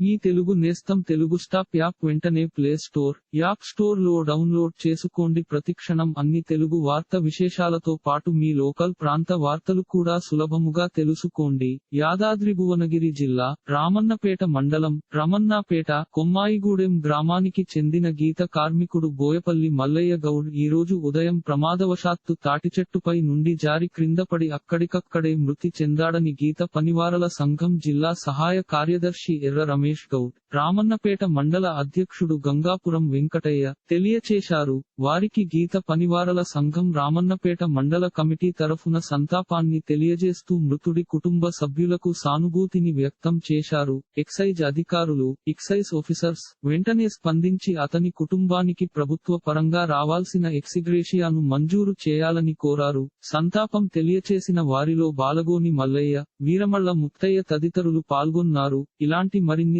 మీ తెలుగు నేస్తం Telugu stop app వెంటనే play store app స్టోర్లో డౌన్లోడ్ చేసుకోండి. ప్రతిక్షణం అన్ని తెలుగు వార్త విశేషాలతో పాటు మీ లోకల్ ప్రాంత వార్తలు కూడా సులభముగా తెలుసుకోండి. యాదాద్రి భువనగిరి జిల్లా రామన్నపేట మండలం రమన్నాపేట కొమ్మాయిగూడెం గ్రామానికి చెందిన గీత కార్మికుడు బోయపల్లి మల్లయ్య గౌడ్ ఈ రోజు ఉదయం ప్రమాదవశాత్తు తాటి చెట్టుపై నుండి జారి క్రిందపడి అక్కడికక్కడే మృతి చెందాడని గీత పనివారల సంఘం జిల్లా సహాయ కార్యదర్శి ఎర్ర రమేష్ గౌడ్ రామన్నపేట మండల అధ్యక్షుడు గంగాపురం వెంకటయ్య తెలియచేశారు. వారికి గీత పనివారల సంఘం రామన్నపేట మండల కమిటీ తరఫున సంతాపాన్ని తెలియజేస్తూ మృతుడి కుటుంబ సభ్యులకు సానుభూతిని వ్యక్తం చేశారు. ఎక్సైజ్ అధికారులు ఎక్సైజ్ ఆఫీసర్స్ వెంటనే స్పందించి అతని కుటుంబానికి ప్రభుత్వ పరంగా రావాల్సిన ఎక్సిగ్రేషియాను మంజూరు చేయాలని కోరారు. సంతాపం తెలియచేసిన వారిలో బాలగోని మల్లయ్య వీరమల్ల ముత్తయ్య తదితరులు పాల్గొన్నారు. ఇలాంటి మరిన్ని